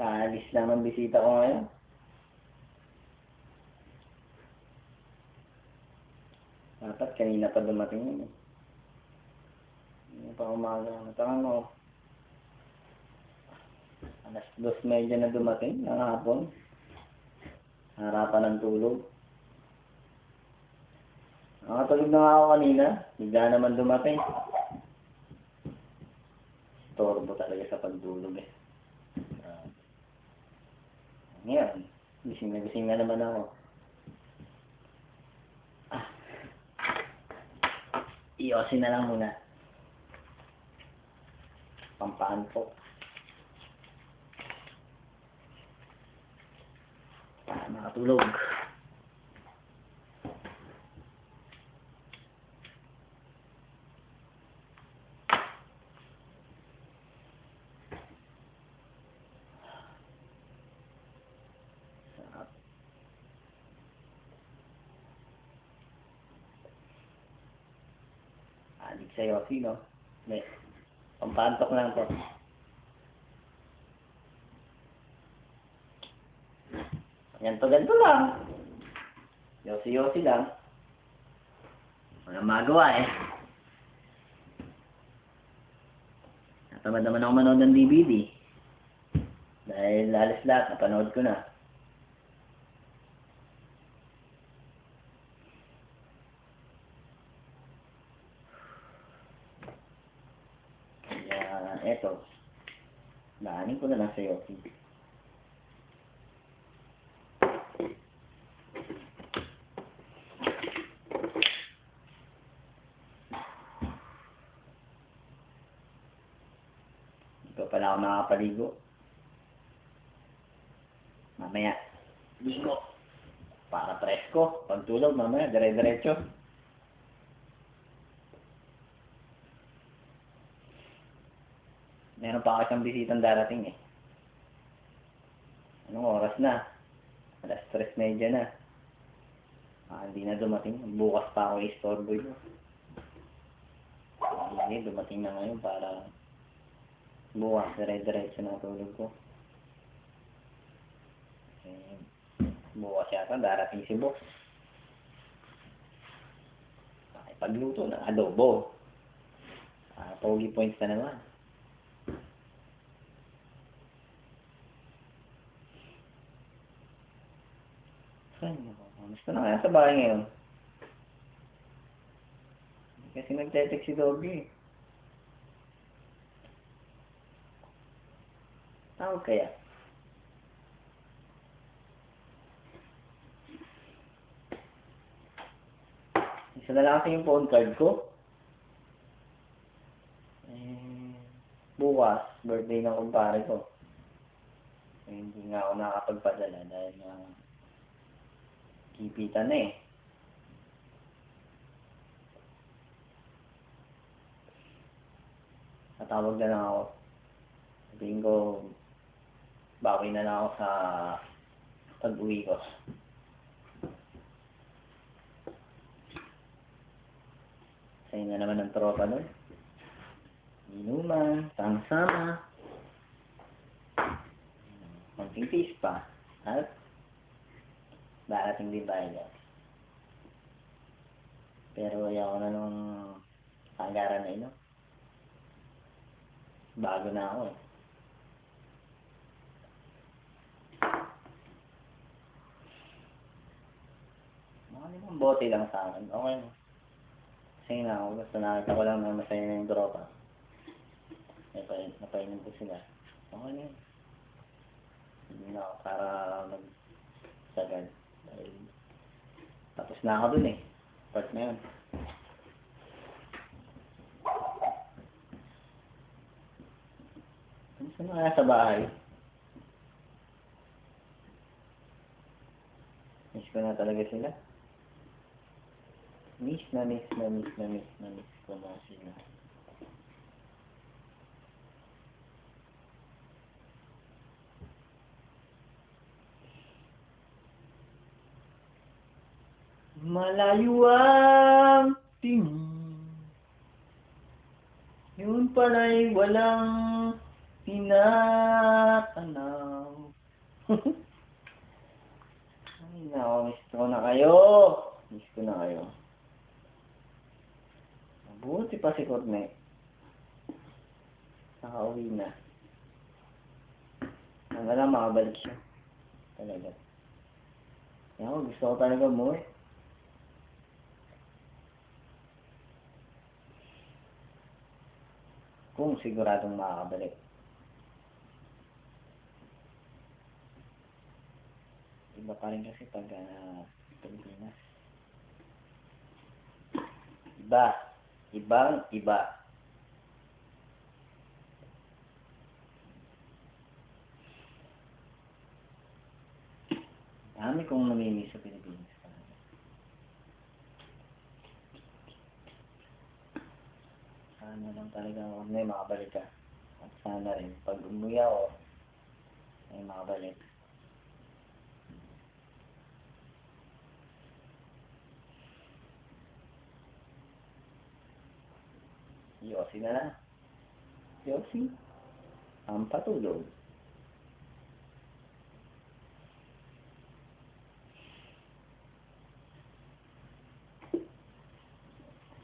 Kaalis lang ang bisita ko ngayon. Dapat kanina pa dumating yun eh. Hindi pa umaga. Tangan mo. Alas dos medya na dumating, ng hapon. Harapan ng tulog. Nakatulog na nga ako kanina. Bigla naman dumating. Torbo talaga sa pagdulog eh. Ngayon, gising na gising na naman ako. Ah. Iyosin na lang muna. Pampantok. Para makatulog. Sa'yo, sino? May, pampantok lang to. Ganto ganto lang. Yosi-yosi lang. Walang magawa eh. Natamad naman ako manood ng DVD. Dahil alis lahat, napanood ko na. Kaya, eto. Daanin ko na lang sa Yossi. Hindi pa pala ako nakakapaligo. Mamaya, ligo. Para presko. Pagtulog, mamaya, dire-diretso. Meron pa isang bisitang darating eh. Anong oras na? Alas tres medya na. Ah, hindi na dumating. Bukas pa ako istorbo yun. Hindi, dumating na ngayon para bukas, dire-diretso na tulog ko. Eh, bukas yata, darating si boss. Pakipagluto ng adobo. Ah, pogi points na naman. Nako. Gusto na kaya sa bahay ngayon. Kasi nagtetext si Doggy. Tawag kaya? Isa na lang yung phone card ko. Eh, bukas, birthday ng kumpare ko. Eh, hindi nga ako nakakapagpadala dahil na kipitan na eh. Natawag na lang ako. Sabihin ko, bawi na lang ako sa pag-uwi ko. Sa'yo na naman ang tropa nun. Inuman, sama-sama. Konting peace pa. At darating din tayo Pero ayaw na nung panggaran na ino. Bago na ako eh. Mga bote lang sa akin. Okay na. Kasi na ako. Basta nakita ko lang na masaya na yung tropa. Napainom, napainom ko sila. Okay na yun. Hindi na ako para mag tapos na ako dun eh. Part na yun. Kamusta na kaya sa bahay? Miss ko na talaga sila. Miss na miss na miss na miss na miss ko na sila. Malayo ang tingin Yun pala'y walang tinatanaw Ay, nako, miss ko na kayo. Miss ko na kayo. Mabuti pa si Cornet. Nakauwi na. Hanggang na makabalik siya. Talaga. Ako, gusto ko talaga umuwi. Kung siguradong makakabalik. Iba pa rin kasi pag uh, Pilipinas. Iba. Ibang iba. Dami kong namimiss sa Pilipinas. Sana lang talaga ako may makabalik ka. At sana rin, pag umuwi ako, ay makabalik. Yossi na lang. Yossi. Ang patulog.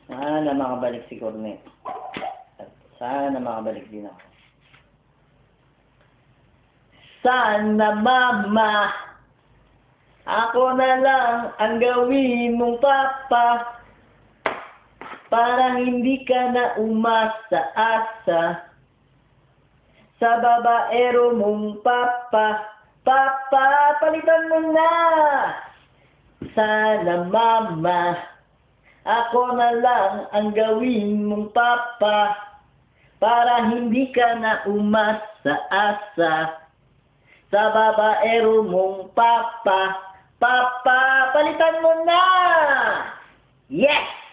Sana makabalik si Cornet. Sana makabalik din ako. Sana mama, ako na lang ang gawin mong papa. Para hindi ka na umasa-asa sa babaero mong papa. Papa, palitan mo na! Sana mama, ako na lang ang gawin mong papa para hindi ka na umasa-asa sa babaero mong papa. Papa, palitan mo na! Yes!